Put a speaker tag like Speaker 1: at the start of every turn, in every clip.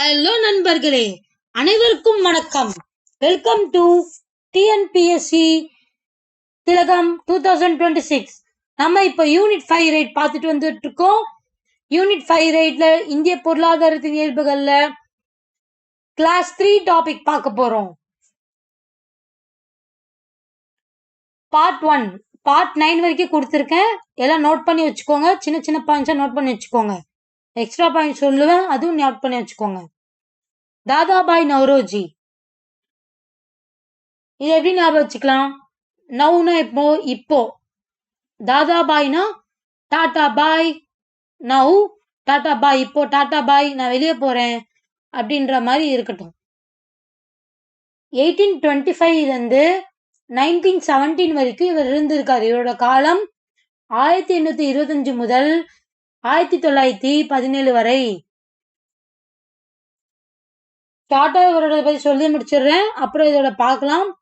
Speaker 1: Hello நண்பர்களே அனைவருக்கும் வணக்கம். Welcome to TNPSC Thilagam two thousand twenty six நம்ம இப்போ யூனிட் ஃபைவ் ரைட் பார்த்துட்டு வந்துட்டு இருக்கோம் யூனிட் ஃபைவ் ரைட்ல இந்திய பொருளாதாரத்தின் இயல்புகள்ல கிளாஸ் த்ரீ டாபிக் பார்க்க போறோம். பார்ட் ஒன் பார்ட் நைன் வரைக்கும் கொடுத்துருக்கேன். எல்லாம் நோட் பண்ணி வச்சுக்கோங்க. சின்ன சின்ன பாயிண்ட்ஸாக நோட் பண்ணி வச்சுக்கோங்க. எக்ஸ்ட்ரா பாயிண்ட் சொல்லுவேன் அதுவும் நோட் பண்ணி வச்சுக்கோங்க. தாதாபாய் நவ்ரோஜி. இது எப்படி ஞாபகம் வச்சுக்கலாம்? நவுனா இப்போ. இப்போ தாதாபாய்னா tata bye now tata bye இப்போ டாடா பாய் நான் வெளியே போறேன் அப்படின்ற மாதிரி இருக்கட்டும். எயிட்டீன் டுவெண்ட்டி ஃபைவ்லேருந்து நைன்டீன் செவன்டீன் வரைக்கும் இவர் இருந்திருக்காரு. இவரோட காலம் ஆயிரத்தி எண்ணூத்தி இருபத்தஞ்சு முதல் ஆயிரத்தி தொள்ளாயிரத்தி பதினேழு வரை. ஷார்ட்டா இவரோட பத்தி சொல்லி முடிச்சிடுறேன். அப்புறம் இதோட பார்க்கலாம்.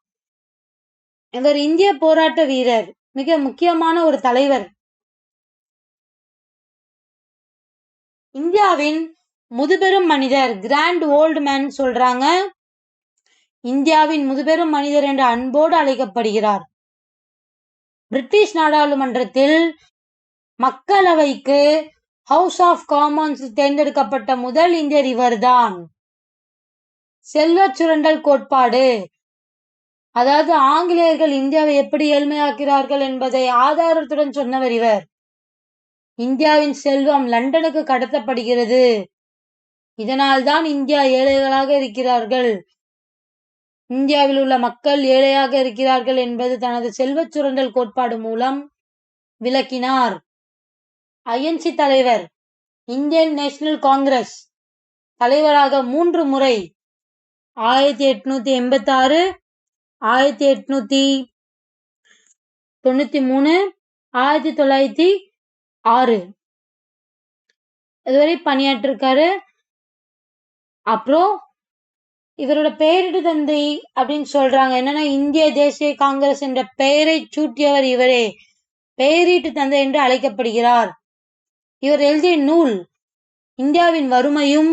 Speaker 1: இவர் இந்திய போராட்ட வீரர் மிக முக்கியமான ஒரு தலைவர். இந்தியாவின் முதுபெரும் மனிதர் கிராண்ட் ஓல்டு மேன் சொல்றாங்க. இந்தியாவின் முதுபெரும் மனிதர் என்று அன்போடு அழைக்கப்படுகிறார். பிரிட்டிஷ் நாடாளுமன்றத்தில் மக்களவைக்கு ஹவுஸ் ஆஃப் காமன்ஸ் தேர்ந்தெடுக்கப்பட்ட முதல் இந்தியர் இவர்தான். செல்வச் சுரண்டல் கோட்பாடு. அதாவது ஆங்கிலேயர்கள் இந்தியாவை எப்படி ஏழ்மையாக்கிறார்கள் என்பதை ஆதாரத்துடன் சொன்னவர் இவர். இந்தியாவின் செல்வம் லண்டனுக்கு கடத்தப்படுகிறது. இதனால்தான் இந்தியா ஏழைகளாக இருக்கிறார்கள். இந்தியாவில் உள்ள மக்கள் ஏழையாக இருக்கிறார்கள் என்பது தனது செல்வச் சுரண்டல் கோட்பாடு மூலம் விளக்கினார். ஐஎன்சி தலைவர் இந்தியன் நேஷனல் காங்கிரஸ் தலைவராக மூன்று முறை ஆயிரத்தி எட்நூத்தி எண்பத்தி ஆறு ஆயிரத்தி எட்நூத்தி தொண்ணூத்தி மூணு ஆயிரத்தி தொள்ளாயிரத்தி ஆறு. இதுவரை பணியாற்றிருக்காரு. அப்புறம் இவரோட பெயரிடு தந்தை அப்படின்னு சொல்றாங்க. என்னன்னா இந்திய தேசிய காங்கிரஸ் என்ற பெயரை சூட்டியவர் இவரே. பெயரீட்டு தந்தை என்று அழைக்கப்படுகிறார். இவர் எழுதிய நூல் இந்தியாவின் வறுமையும்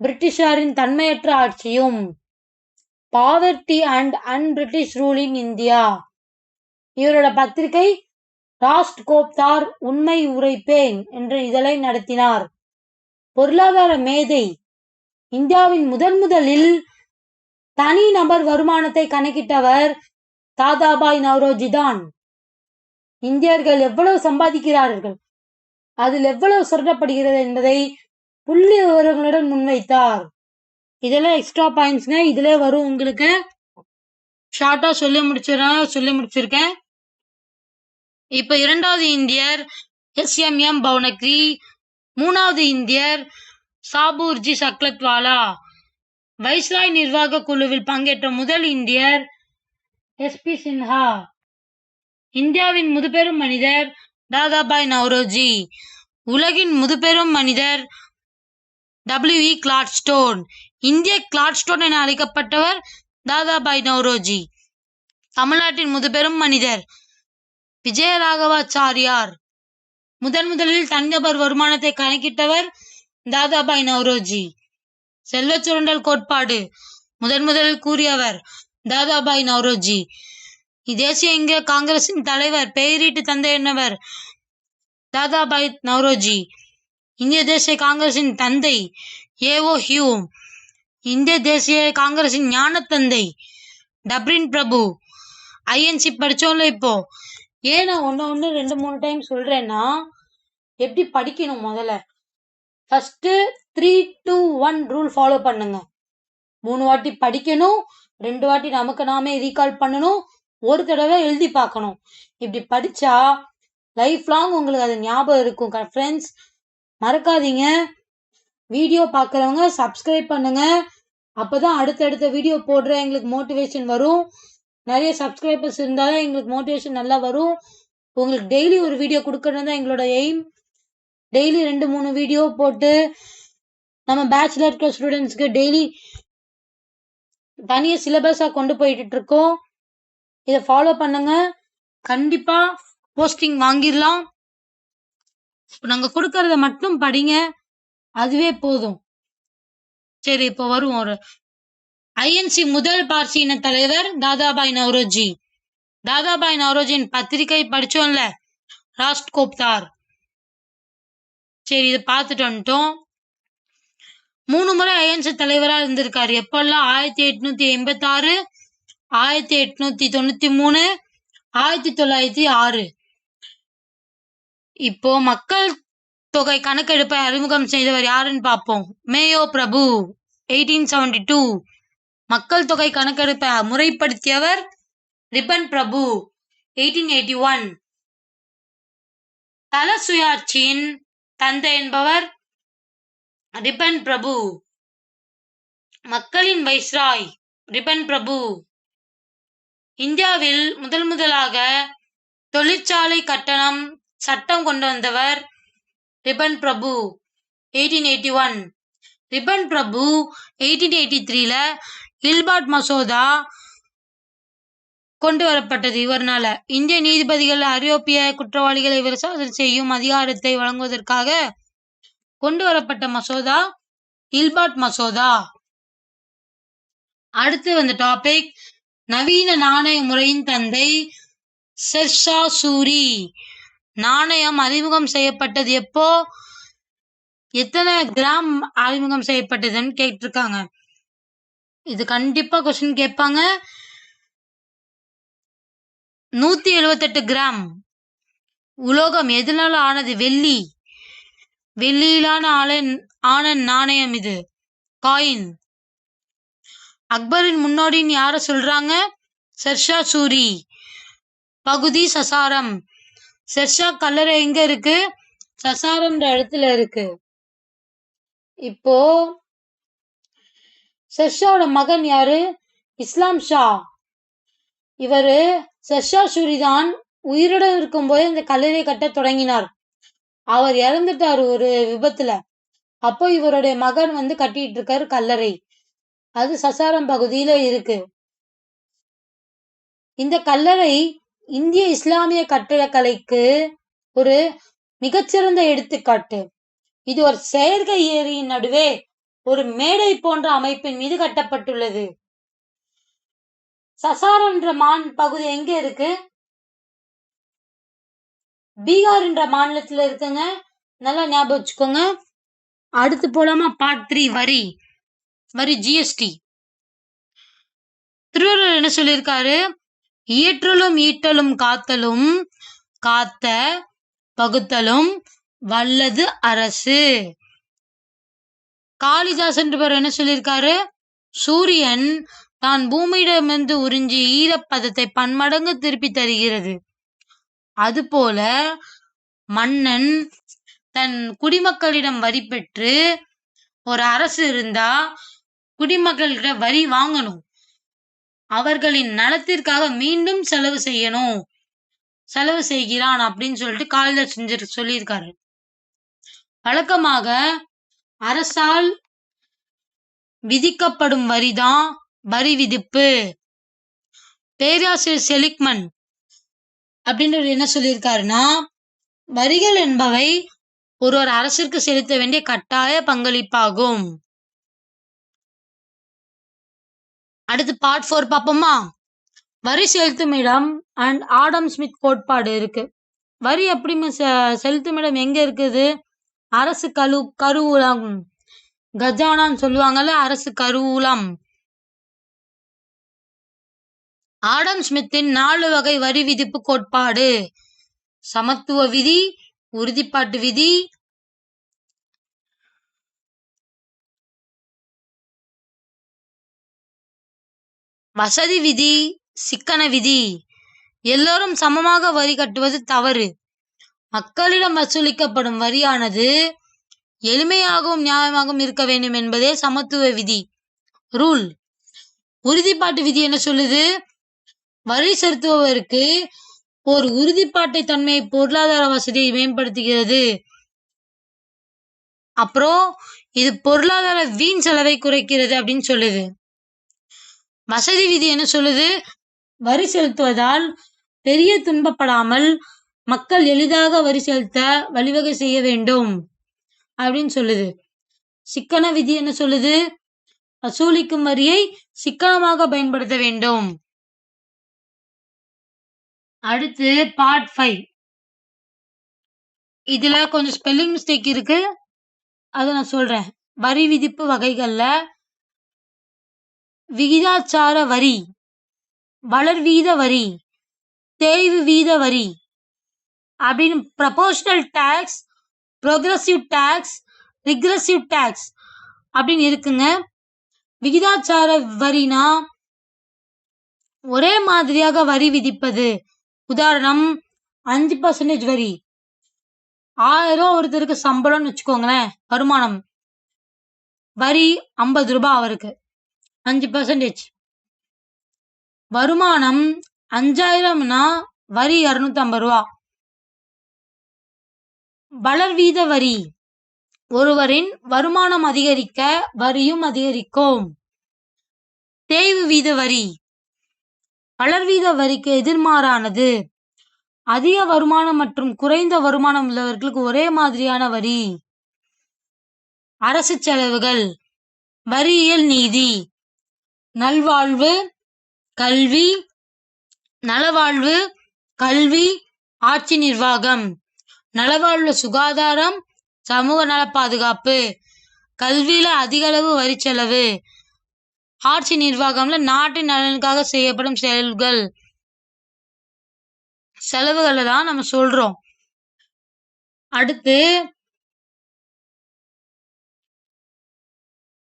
Speaker 1: பிரிட்டிஷாரின் தன்மையற்ற ஆட்சியும். Poverty and un British rule India. இவரோட பத்திரிகை ராஸ்ட் கோப்தார் உண்மை உரைப்பேன் என்ற இதழை நடத்தினார். பொருளாதார மேதை. இந்தியாவின் முதன் முதலில் தனி நபர் வருமானத்தை கணக்கிட்டவர் தாதாபாய் நவ்ரோஜி தான் இந்தியர்கள் எவ்வளவு சம்பாதிக்கிறார்கள்? அதில் எவ்வளவு சுரண்டப்படுகிறது என்பதை புள்ளி விவரங்களுடன் முன்வைத்தார். இதெல்லாம் எக்ஸ்ட்ரா பாயிண்ட்ஸ்ங்க இதுல வரும் உங்களுக்கு. ஷார்ட்டா சொல்லி முடிச்சிடறேன். சொல்லி முடிச்சிருக்கேன். இப்ப இரண்டாவது இந்தியர் எஸ் எம் எம் பவுனக்ரி. மூணாவது இந்தியர் சாபூர்ஜி சக்லத்வாலா. வைஸ்ராய் நிர்வாக குழுவில் பங்கேற்ற முதல் இந்தியர் எஸ் பி சின்ஹா. இந்தியாவின் முதுபெரும் மனிதர் தாதாபாய் நவ்ரோஜி. உலகின் முதுபெரும் மனிதர் டபிள்யூ இ கிளாட்ஸ்டோன் இந்திய கிளாட்ஸ்டோன் என அழைக்கப்பட்டவர் தாதாபாய் நவ்ரோஜி. தமிழ்நாட்டின் முதுபெரும் மனிதர் விஜயராகவாச்சாரியார். முதன் முதலில் தனிநபர் வருமானத்தை கணக்கிட்டவர் தாதாபாய் நவ்ரோஜி. செல்வச் சுரண்டல் கோட்பாடு. முதன் முதலில் கூறியவர் தாதாபாய் நவ்ரோஜி. தேசிய இந்திய காங்கிரசின் தலைவர் பெயரிட்டு தந்தை என்னவர்? தாதாபாய் நவ்ரோஜி. இந்திய தேசிய காங்கிரசின் தந்தை ஏஓ ஹியூம் இந்திய தேசிய காங்கிரசின் ஞான தந்தை டப்ரின் பிரபு. ஐஎன்சி படித்தோம்ல இப்போ. ஏன் நான் ஒன்று ஒன்று ரெண்டு மூணு டைம் சொல்கிறேன்னா எப்படி படிக்கணும் முதல்ல? First three two one rule follow பண்ணுங்க. மூணு வாட்டி படிக்கணும் ரெண்டு வாட்டி நமக்கு நாமே ரீகால் பண்ணணும் ஒரு தடவை எழுதி பார்க்கணும். இப்படி படித்தா லைஃப் லாங் உங்களுக்கு அது ஞாபகம் இருக்கும். ஃப்ரெண்ட்ஸ் மறக்காதீங்க. வீடியோ பார்க்குறவங்க சப்ஸ்கிரைப் பண்ணுங்க. அப்பதான் அடுத்தடுத்த வீடியோ போடுற எங்களுக்கு மோட்டிவேஷன் வரும். நிறைய சப்ஸ்கிரைபர்ஸ் தான் எங்களுக்கு மோட்டிவேஷன் நல்லா வரும். உங்களுக்கு டெய்லி ஒரு வீடியோ கொடுக்கறது தான் எங்களோட எய்ம் டெய்லி ரெண்டு மூணு வீடியோ போட்டு நம்ம பேச்சுலர் ஸ்டூடெண்ட்ஸ்க்கு டெய்லி தனியாக சிலபஸாக கொண்டு போயிட்டு இருக்கோம். இதை ஃபாலோ பண்ணுங்க. கண்டிப்பா போஸ்டிங் வாங்கிடலாம். நாங்க கொடுக்கறத மட்டும் படிங்க. அதுவே போதும். சரி இப்போ வருவோம் ஒரு ஐஎன்சி முதல் பார்சியின தலைவர் தாதாபாய் நவரோஜி. தாதாபாய் நவரோஜின் பத்திரிகை படிச்சோம்ல? ராஸ்ட் கோப்தார் சரி இதை பார்த்துட்டு வந்துட்டோம். மூணு முறை ஐஎன்சி தலைவரா இருந்திருக்காரு. எப்பெல்லாம்? ஆயிரத்தி எட்நூத்தி எண்பத்தி ஆறு ஆயிரத்தி எட்நூத்தி தொண்ணூத்தி மூணு ஆயிரத்தி தொள்ளாயிரத்தி ஆறு. இப்போ மக்கள் தொகை கணக்கெடுப்பை அறிமுகம் செய்தவர் யாருன்னு பார்ப்போம். மேயோ பிரபு எயிட்டீன் செவன்டி டூ. மக்கள் தொகை கணக்கெடுப்பை முறைப்படுத்தியவர் ரிப்பன் பிரபு எயிட்டீன் எயிட்டி ஒன். தல சுயாட்சியின் தந்தை என்பவர் ரிப்பன் பிரபு. மக்களின் வைஸ்ராய் ரிப்பன் பிரபு. இந்தியாவில் முதல் முதலாக தொழிற்சாலை கட்டணம் சட்டம் கொண்டு வந்தவர் ரிபன் பிரபு எயிட்டீன் எயிட்டி ஒன் ரிபன் பிரபு எயிட்டீன் எயிட்டி த்ரீல இல்பாட் மசோதா கொண்டு வரப்பட்டது இவர்னால. இந்திய நீதிபதிகள் ஐரோப்பிய குற்றவாளிகளை விசாரணை செய்யும் அதிகாரத்தை வழங்குவதற்காக கொண்டு வரப்பட்ட மசோதா ஹில்பாட் மசோதா. அடுத்து வந்த டாபிக் நவீன நாணய முறையின் தந்தை செர்ஷா சூரி நாணயம் அறிமுகம் செய்யப்பட்டது எப்போ? எத்தனை கிராம் அறிமுகம் செய்யப்பட்டதுன்னு கேட்டிருக்காங்க. இது கண்டிப்பா கொஸ்டின் கேட்பாங்க. நூத்தி எழுபத்தெட்டு கிராம். உலோகம் எதனால ஆனது? வெள்ளி. வெள்ளியிலான ஆன ஆன நாணயம் இது. காயின். அக்பரின் முன்னோடின்னு யார சொல்றாங்க? ஷெர்ஷா சூரி. பகுதி சசாரம். ஷெர்ஷா கல்லறை எங்க இருக்கு? சசாரம்ன்ற இடத்துல இருக்கு. இப்போ ஷெர்ஷாவோட மகன் யாரு? இஸ்லாம் ஷா. இவரு ஷெர்ஷா சூரி தான் உயிருடன் இருக்கும்போது இந்த கல்லறை கட்ட தொடங்கினார். அவர் இறந்துட்டாரு ஒரு விபத்துல. அப்போ இவருடைய மகன் வந்து கட்டிட்டு இருக்காரு கல்லறை. அது சசாரம் பகுதியில இருக்கு. இந்த கல்லறை இந்திய இஸ்லாமிய கட்டிடக்கலைக்கு ஒரு மிகச்சிறந்த எடுத்துக்காட்டு. இது ஒரு செயற்கை ஏரியின் நடுவே ஒரு மேடை போன்ற அமைப்பின் மீது கட்டப்பட்டுள்ளது. சசாரம் என்ற மான் பகுதி எங்க இருக்கு? பீகார் என்ற மாநிலத்துல இருக்குங்க. நல்லா ஞாபகம் வச்சுக்கோங்க. அடுத்து போலாமா? பார்ட் த்ரீ வரி. வரி ஜிஎஸ்டி திருவள்ளுவர் என்ன சொல்லியிருக்காரு? இயற்றலும் ஈட்டலும் காத்தலும் காத்த பகுத்தலும் வல்லது அரசு. காளிதாஸ் என்பவர் என்ன சொல்லியிருக்காரு? சூரியன் தான் பூமியிடமிருந்து உறிஞ்சி ஈரப்பதத்தை பன்மடங்கு திருப்பி தருகிறது. அதுபோல மன்னன் தன் குடிமக்களிடம் வரி பெற்று ஒரு அரசு இருந்தா குடிமக்கள்கிட்ட வரி வாங்கணும். அவர்களின் நலத்திற்காக மீண்டும் செலவு செய்யணும். செலவு செய்கிறான் அப்படின்னு சொல்லிட்டு காளிதாஸ் செஞ்சு சொல்லியிருக்காரு. வழக்கமாக அரசால் விதிக்கப்படும் வரிதான் வரி விதிப்பு. பேராசிரியர் செலிக்மன் அப்படின்றவர் என்ன சொல்லியிருக்காருன்னா வரிகள் என்பவை ஒருவர் அரசிற்கு செலுத்த வேண்டிய கட்டாய பங்களிப்பாகும். அடுத்து பார்ட் ஃபோர் பார்ப்போமா? வரி செலுத்தும் இடம் அண்ட் ஆடம் ஸ்மித் கோட்பாடு இருக்கு. வரி எப்படி செ- செலுத்தும் இடம் எங்க இருக்குது? அரசு கழு கருவூலம். கஜானான்னு சொல்லுவாங்கல்ல அரசு கருவூலம். ஆடம் ஸ்மித்தின் நாலு வகை வரி விதிப்பு கோட்பாடு. சமத்துவ விதி உறுதிப்பாட்டு விதி வசதி விதி சிக்கன விதி. எல்லோரும் சமமாக வரி கட்டுவது தவறு. மக்களிடம் வசூலிக்கப்படும் வரியானது எளிமையாகவும் நியாயமாகவும் இருக்க வேண்டும் என்பதே சமத்துவ விதி. ரூல். உறுதிப்பாட்டு விதி என்ன சொல்லுது? வரி செலுத்துபவருக்கு ஒரு உறுதிப்பாட்டை தன்மை பொருளாதார வசதியை மேம்படுத்துகிறது. அப்புறம் இது பொருளாதார வீண் செலவை குறைக்கிறது அப்படின்னு சொல்லுது. வசதி விதி என்ன சொல்லுது? வரி செலுத்துவதால் பெரிய துன்பப்படாமல் மக்கள் எளிதாக வரி செலுத்த வழிவகை செய்ய வேண்டும் அப்படின்னு சொல்லுது. சிக்கன விதி என்ன சொல்லுது? வசூலிக்கும் வரியை சிக்கனமாக பயன்படுத்த வேண்டும். அடுத்து பார்ட் ஃபைவ் இதுல கொஞ்சம் ஸ்பெல்லிங் மிஸ்டேக் இருக்கு. அதை நான் சொல்றேன். வரி விதிப்பு வகைகள்ல விகிதாச்சார வரி வளர்வீத வரி தேய்வு வீத வரி அப்படின்னு proportional tax progressive tax regressive tax அப்படின்னு இருக்குங்க. விகிதாச்சார வரினா ஒரே மாதிரியாக வரி விதிப்பது. உதாரணம் அஞ்சு பர்சன்டேஜ் வரி. ஆயிரம் ரூபா ஒருத்தருக்கு சம்பளம்னு வச்சுக்கோங்களேன் வருமானம். வரி ஐம்பது ரூபாய் அவருக்கு. அஞ்சு பர்சன்டேஜ் வருமானம் அஞ்சாயிரம்னா வரி இரநூத்தி ஐம்பது ரூபா வளர்வீத வரி. ஒருவரின் வருமானம் அதிகரிக்க வரியும் அதிகரிக்கும். தேய்வு வீத வரி. வளர்வீத வரிக்கு எதிர்மாறானது. அதிக வருமானம் மற்றும் குறைந்த வருமானம் உள்ளவர்களுக்கு ஒரே மாதிரியான வரி. அரசு செலவுகள். வரியியல் நீதி. நல்வாழ்வு கல்வி நலவாழ்வு கல்வி ஆட்சி நிர்வாகம். நலவாழ்வு சுகாதாரம் சமூக நல பாதுகாப்பு கல்வியில அதிக அளவு வரி செலவு ஆட்சி நிர்வாகம்ல நாட்டின் நலனுக்காக செய்யப்படும் செயல்கள். செலவுகளை தான் நம்ம சொல்றோம். அடுத்து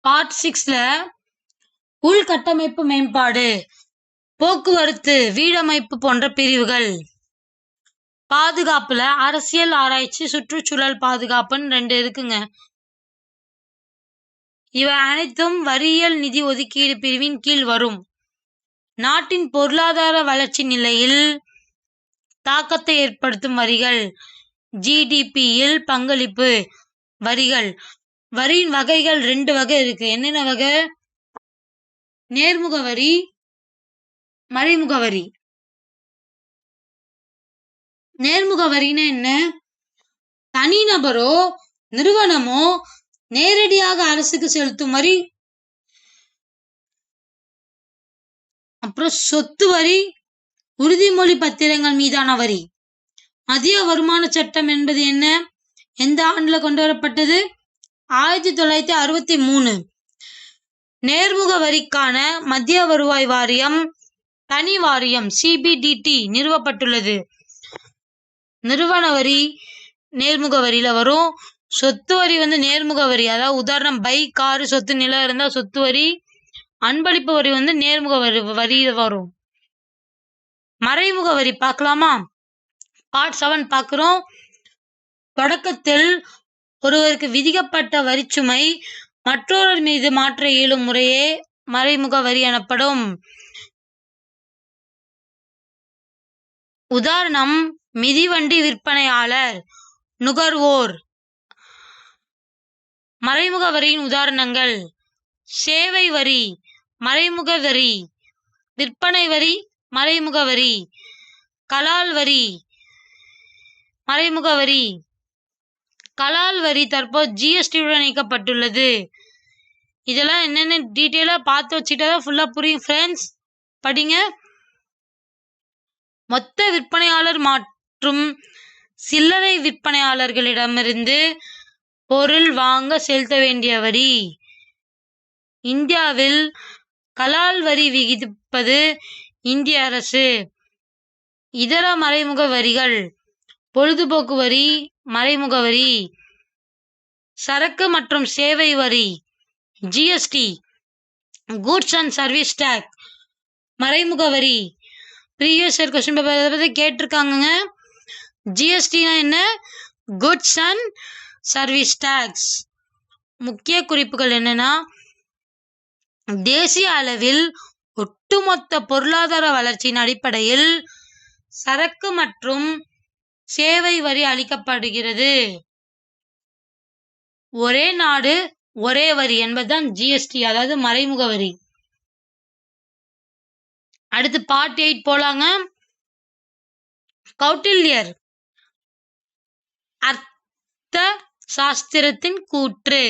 Speaker 1: பார்ட் சிக்ஸ்ல உள்கட்டமைப்பு மேம்பாடு போக்குவரத்து வீடமைப்பு போன்ற பிரிவுகள். பாதுகாப்புல அரசியல் ஆராய்ச்சி சுற்றுச்சூழல் பாதுகாப்புன்னு ரெண்டு இருக்குங்க. இவை அனைத்தும் வரியியல் நிதி ஒதுக்கீடு பிரிவின் கீழ் வரும். நாட்டின் பொருளாதார வளர்ச்சி நிலையில் தாக்கத்தை ஏற்படுத்தும் வரிகள். ஜிடிபியில் பங்களிப்பு வரிகள். வரியின் வகைகள் ரெண்டு வகை இருக்கு. என்னென்ன வகை? நேர்முக வரி மறைமுக வரி நேர்முக வரின்னா என்ன? தனிநபரோ நிறுவனமோ நேரடியாக அரசுக்கு செலுத்தும் வரி. அப்புறம் சொத்து வரி உறுதிமொழி பத்திரங்கள் மீதான வரி. மதிய வருமான சட்டம் என்பது என்ன? எந்த ஆண்டுல கொண்டு வரப்பட்டது? ஆயிரத்தி தொள்ளாயிரத்தி அறுபத்தி மூணு. நேர்முக வரிக்கான மத்திய வருவாய் வாரியம் தனி வாரியம் சிபிடிடி நிறுவப்பட்டுள்ளது. நிறுவன வரி நேர்முக வரியில வரும். சொத்து வரி வந்து நேர்முக வரி. அதாவது உதாரணம் பைக் காரு சொத்து நிலம் இருந்தா சொத்து வரி. அன்பளிப்பு வரி வந்து நேர்முக வரி வரியில வரும். மறைமுக வரி பார்க்கலாமா? பார்ட் செவன் பார்க்குறோம். தொடக்கத்தில் ஒருவருக்கு விதிக்கப்பட்ட வரிச்சுமை மற்றொருவர் மீது மாற்ற இயலும் முறையே மறைமுக வரி எனப்படும். உதாரணம் மிதிவண்டி விற்பனையாளர் நுகர்வோர். மறைமுக வரியின் உதாரணங்கள் சேவை வரி மறைமுக வரி விற்பனை வரி மறைமுக வரி கலால் வரி மறைமுக வரி. கலால் வரி தற்போது ஜிஎஸ்டியுடன் இணைக்கப்பட்டுள்ளது. இதெல்லாம் என்னென்ன டீட்டெயிலாக பார்த்து வச்சுட்டா தான் ஃபுல்லாக புரியும். ஃப்ரெண்ட்ஸ் படிங்க. மொத்த விற்பனையாளர் மற்றும் சில்லறை விற்பனையாளர்களிடமிருந்து பொருள் வாங்க செலுத்த வேண்டிய வரி. இந்தியாவில் கலால் வரி விதிப்பது இந்திய அரசு. இதர மறைமுக வரிகள். பொழுதுபோக்கு வரி மறைமுக வரி. சரக்கு மற்றும் சேவை வரி. GST goods and service tax மறைமுக வரி. ப்ரீவியஸ் இயர் கொஸ்டின் பேப்பர் இதை பற்றி கேட்டிருக்காங்கங்க. ஜிஎஸ்டினா என்ன? குட்ஸ் அண்ட் சர்வீஸ் டேக்ஸ் முக்கிய குறிப்புகள் என்னன்னா தேசிய அளவில் ஒட்டுமொத்த பொருளாதார வளர்ச்சியின் அடிப்படையில் சரக்கு மற்றும் சேவை வரி அளிக்கப்படுகிறது. ஒரே நாடு ஒரே வரி என்பதுதான் ஜிஎஸ்டி அதாவது மறைமுக வரி. அடுத்து பார்ட் எயிட் போலாங்க. கௌட்டில்யர். அர்த்த சாஸ்திரத்தின் கூற்று.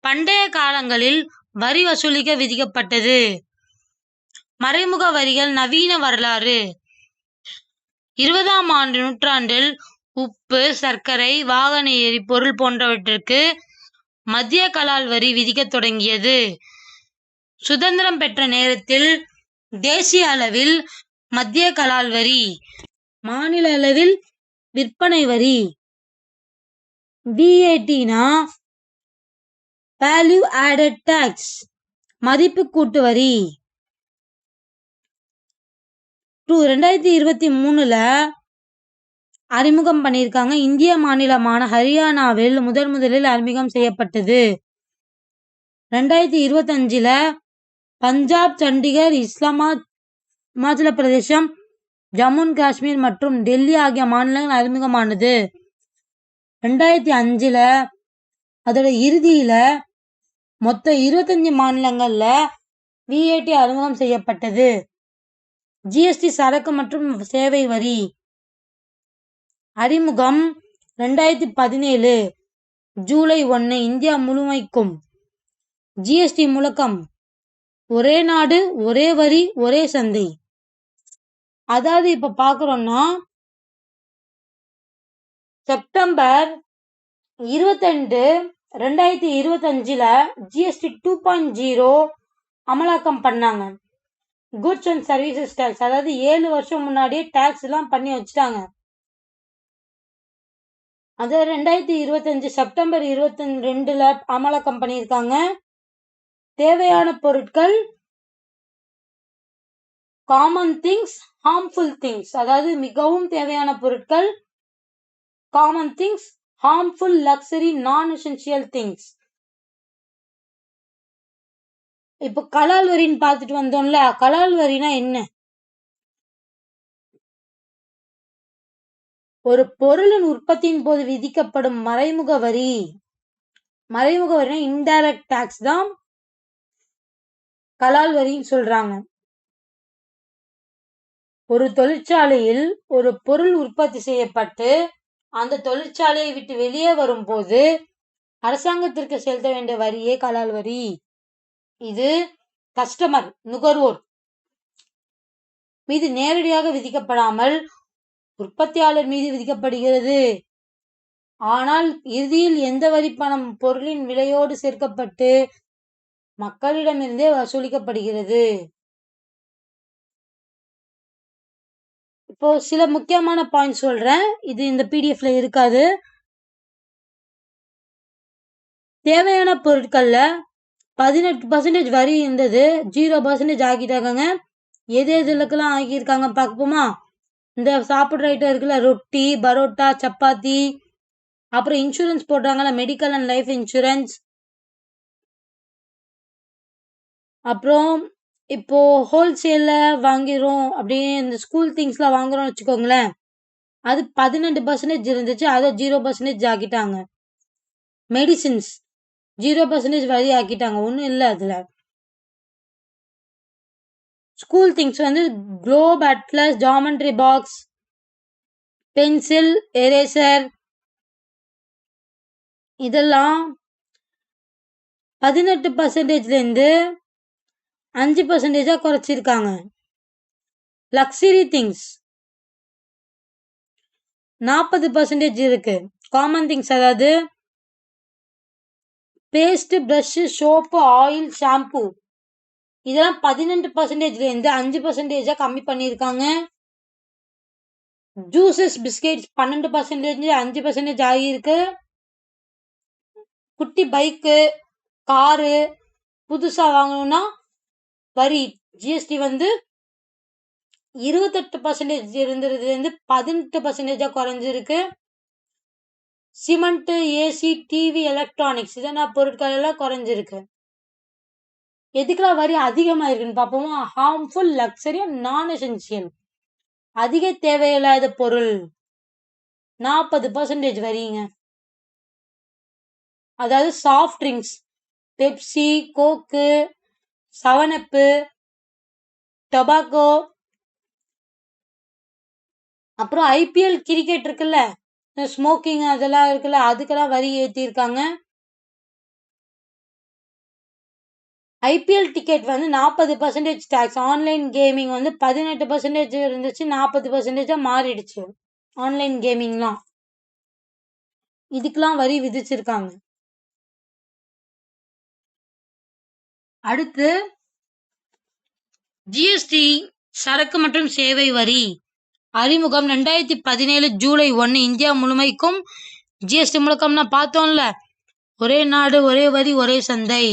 Speaker 1: பண்டைய காலங்களில் வரி வசூலிக்க விதிக்கப்பட்டது. மறைமுக வரிகள் நவீன வரலாறு. இருபதாம் ஆண்டு நூற்றாண்டில் உப்பு சர்க்கரை வாகன எரிபொருள் போன்றவற்றிற்கு மத்திய கலால் வரி விதிக்கத் தொடங்கியது. சுதந்திரம் பெற்ற நேரத்தில் தேசிய அளவில் மத்திய கலால் வரி மாநில அளவில் விற்பனை வரி விஏடினா வேல்யூ ஆடட் டாக்ஸ் மதிப்பு கூட்டு வரி. டூ ரெண்டாயிரத்தி இருபத்தி மூணுல அறிமுகம் பண்ணியிருக்காங்க. இந்திய மாநிலமான ஹரியானாவில் முதன் முதலில் அறிமுகம் செய்யப்பட்டது. ரெண்டாயிரத்தி இருபத்தஞ்சில் பஞ்சாப் சண்டிகர் இஸ்லாமாத் இமாச்சல பிரதேசம் ஜம்மு அண்ட் காஷ்மீர் மற்றும் டெல்லி ஆகிய மாநிலங்கள் அறிமுகமானது. ரெண்டாயிரத்தி அஞ்சில் அதோட இறுதியில் மொத்த இருபத்தஞ்சி மாநிலங்களில் விஏடி அறிமுகம் செய்யப்பட்டது. ஜிஎஸ்டி சரக்கு மற்றும் சேவை வரி. அறிமுகம் ரெண்டாயிரத்தி பதினேழு ஜூலை ஒன்று இந்தியா முழுமைக்கும். ஜிஎஸ்டி முழக்கம் ஒரே நாடு ஒரே வரி ஒரே சந்தை. அதாவது இப்போ பார்க்குறோன்னா செப்டம்பர் இருபத்தெண்டு ரெண்டாயிரத்தி இருபத்தஞ்சில் ஜிஎஸ்டி டூ பாயிண்ட் ஜீரோ அமலாக்கம் பண்ணாங்க. குட்ஸ் அண்ட் சர்வீசஸ் டேக்ஸ் அதாவது ஏழு வருஷம் முன்னாடியே டேக்ஸ் எல்லாம் பண்ணி வச்சுட்டாங்க. அது ரெண்டாயிரத்தி இருபத்தஞ்சு செப்டம்பர் இருபத்தி ரெண்டில் அமலாக்கம் பண்ணியிருக்காங்க தேவையான பொருட்கள் காமன் திங்ஸ் ஹார்ம்ஃபுல் திங்ஸ் அதாவது மிகவும் தேவையான பொருட்கள் common things harmful luxury non essential things இப்போ கலால் வரின்னு பார்த்துட்டு வந்தோம்ல கலால் வரினா என்ன? ஒரு பொருளின் உற்பத்தியின் போது விதிக்கப்படும் மறைமுக வரி. மறைமுக வரினா இன்டைரக்ட் டாக்ஸ் தான் கலால் வரின்னு சொல்றாங்க. ஒரு தொழிற்சாலையில் ஒரு பொருள் உற்பத்தி செய்யப்பட்டு அந்த தொழிற்சாலையை விட்டு வெளியே வரும்போது அரசாங்கத்திற்கு செலுத்த வேண்டிய வரியே கலால் வரி. இது கஸ்டமர் நுகர்வோர். மீது நேரடியாக விதிக்கப்படாமல் உற்பத்தியாளர் மீது விதிக்கப்படுகிறது. ஆனால் இறுதியில் எந்த வரி பணம் பொருளின் விலையோடு சேர்க்கப்பட்டு மக்களிடமிருந்தே வசூலிக்கப்படுகிறது? இப்போ சில முக்கியமான பாயிண்ட் சொல்றேன். இது இந்த பிடிஎஃப்ல இருக்காது. தேவையான பொருட்கள்ல பதினெட்டு பர்சன்டேஜ் வரி இருந்தது. ஜீரோ பர்சன்டேஜ் ஆக்கிட்டாங்க எது எதுலக்கெல்லாம் ஆக்கியிருக்காங்க பார்ப்போமா இந்த சாப்பிட்ற ஐட்டம் இருக்குல்ல ரொட்டி பரோட்டா சப்பாத்தி அப்புறம் இன்சூரன்ஸ் போடுறாங்கல்ல மெடிக்கல் அண்ட் லைஃப் இன்சூரன்ஸ் அப்புறம் இப்போ ஹோல்சேலில் வாங்கிறோம் அப்படியே இந்த ஸ்கூல் திங்ஸ்லாம் வாங்குறோம்னு வச்சுக்கோங்களேன் அது பதினெண்டு பர்சன்டேஜ் இருந்துச்சு அதை ஜீரோ பர்சன்டேஜ் ஆக்கிட்டாங்க. மெடிசின்ஸ் ஜீரோ பர்சன்டேஜ் வரி ஆக்கிட்டாங்க. ஒன்றும் இல்லை அதில். ஸ்கூல் திங்ஸ் வந்து globe atlas geometry box pencil eraser இதெல்லாம் பதினெட்டு பர்சன்டேஜ்லேருந்து அஞ்சு பர்சன்டேஜாக குறைச்சிருக்காங்க. லக்ஸரி திங்ஸ் நாற்பது பர்சன்டேஜ் இருக்கு. காமன் திங்ஸ் அதாவது paste brush soap oil shampoo இதெல்லாம் பதினெண்டு பர்சன்டேஜ்லேருந்து அஞ்சு பர்சன்டேஜாக கம்மி பண்ணியிருக்காங்க. ஜூசஸ் பிஸ்கெட்ஸ் பன்னெண்டு பர்சன்டேஜ் அஞ்சு பர்சன்டேஜ் ஆகியிருக்கு. குட்டி பைக்கு காரு புதுசாக வாங்கணும்னா வரி ஜிஎஸ்டி வந்து இருபத்தெட்டு பர்சன்டேஜ் இருந்ததுலேருந்து பதினெட்டு பர்சன்டேஜாக குறைஞ்சிருக்கு. சிமெண்ட்டு ஏசி டிவி எலக்ட்ரானிக்ஸ் இதெல்லாம் பொருட்கள் எல்லாம் குறைஞ்சிருக்கு. எதுக்கெல்லாம் வரி அதிகமாக இருக்குன்னு பார்ப்போமா ஹார்ம்ஃபுல் லக்ஸரி நான் எசென்சியல் அதிக தேவையில்லாத பொருள். நாற்பது பர்சன்டேஜ் வரிங்க. அதாவது சாஃப்ட் ட்ரிங்க்ஸ் பெப்சி கோக்கு சவனப்பு டொபாக்கோ அப்புறம் ஐபிஎல் கிரிக்கெட் இருக்குல்ல? ஸ்மோக்கிங் அதெல்லாம் இருக்குல்ல? அதுக்கெல்லாம் வரி ஏற்றிருக்காங்க ஐபிஎல் டிக்கெட் வந்து நாற்பது பர்சன்டேஜ் டேக்ஸ் ஆன்லைன் கேமிங் வந்து பதினெட்டு பர்சன்டேஜ் இருந்துச்சு நாற்பது பர்சன்டேஜாக மாறிடுச்சு. ஆன்லைன் கேமிங்லாம் இதுக்கெலாம் வரி விதிச்சிருக்காங்க. அடுத்து ஜிஎஸ்டி சரக்கு மற்றும் சேவை வரி. அறிமுகம் ரெண்டாயிரத்தி பதினேழு ஜூலை ஒன்று இந்தியா முழுமைக்கும் ஜிஎஸ்டி முழக்கம்னா பார்த்தோம்ல. ஒரே நாடு ஒரே வரி ஒரே சந்தை.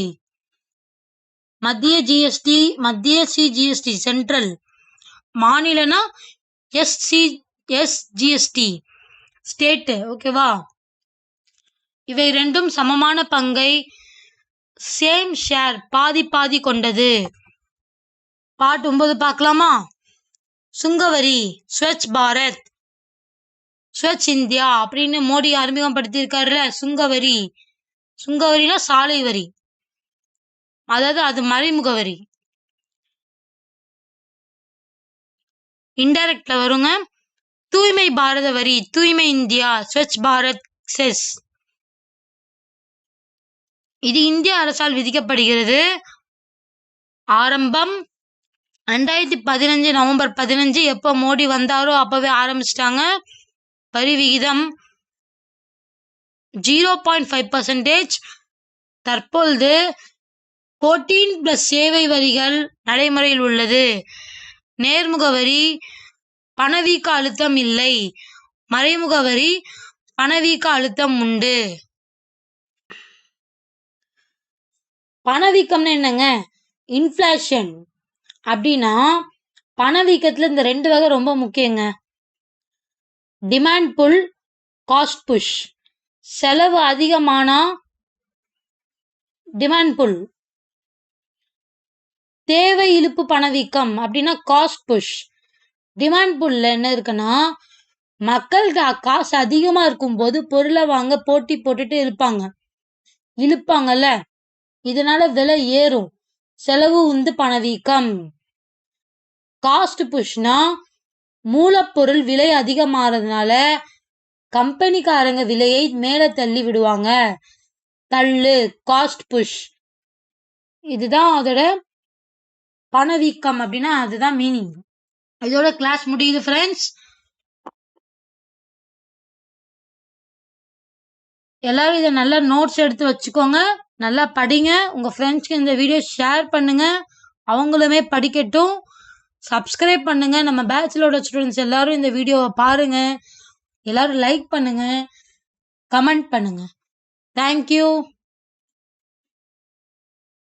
Speaker 1: மத்திய ஜிஎஸ்டி மத்திய சிஜிஎஸ்டி சென்ட்ரல் மாநிலனா எஸ்சி எஸ்ஜிஎஸ்டி ஸ்டேட்டு ஓகேவா இவை ரெண்டும் சமமான பங்கை சேம் ஷேர் பாதி பாதி கொண்டது. பாட்டு ஒன்பது பார்க்கலாமா? சுங்கவரி ஸ்வச் பாரத் ஸ்வச் இந்தியா அப்படின்னு மோடி அறிமுகப்படுத்தியிருக்காருல சுங்கவரி. சுங்கவரினா சாலை வரி. அதாவது அது மறைமுக வரி இன்டைரக்ட்ல வருங்க. தூய்மை பாரத வரி தூய்மை இந்தியா ஸ்வச் பாரத் செஸ். இது இந்திய அரசால் விதிக்கப்படுகிறது. ஆரம்பம் ரெண்டாயிரத்தி பதினஞ்சு நவம்பர் பதினஞ்சு எப்போ மோடி வந்தாரோ அப்பவே ஆரம்பிச்சிட்டாங்க. வரி விகிதம் ஜீரோ பாயிண்ட் ஃபைவ் பர்சன்டேஜ். தற்பொழுது ஃபோர்டீன் பிளஸ் சேவை வரிகள் நடைமுறையில் உள்ளது. நேர்முக வரி பணவீக்க அழுத்தம் இல்லை. மறைமுக வரி பணவீக்க அழுத்தம் உண்டு. பணவீக்கம்னா என்னங்க? இன்ஃப்ளேஷன் அப்படின்னா பணவீக்கத்துல இந்த ரெண்டு வகை ரொம்ப முக்கியங்க. டிமாண்ட் புல் காஸ்ட் புஷ் செலவு அதிகமானா டிமாண்ட் புல் தேவை இழுப்பு பணவீக்கம் அப்படின்னா காஸ்ட் புஷ் டிமாண்ட் புல்ல என்ன இருக்குன்னா மக்கள் காசு அதிகமாக இருக்கும்போது பொருளை வாங்க போட்டி போட்டுட்டு இருப்பாங்க இழுப்பாங்கல்ல? இதனால விலை ஏறும். செலவு உந்து பணவீக்கம். காஸ்ட் புஷ்னா மூலப்பொருள் விலை அதிகமாறதுனால கம்பெனிக்காரங்க விலையை மேலே தள்ளி விடுவாங்க. தள்ளு காஸ்ட் புஷ் இதுதான் அதோட பணவீக்கம் அப்படின்னா அதுதான் மீனிங் இதோட கிளாஸ் முடியுது ஃப்ரெண்ட்ஸ் எல்லாரும் இதை நல்லா நோட்ஸ் எடுத்து வச்சுக்கோங்க. நல்லா படிங்க. உங்கள் ஃப்ரெண்ட்ஸ்க்கு இந்த வீடியோ ஷேர் பண்ணுங்க. அவங்களுமே படிக்கட்டும். சப்ஸ்கிரைப் பண்ணுங்க. நம்ம பேச்சுலரோட ஸ்டூடெண்ட்ஸ் எல்லாரும் இந்த வீடியோவை பாருங்க. எல்லாரும் லைக் பண்ணுங்க. கமெண்ட் பண்ணுங்க. தேங்க்யூ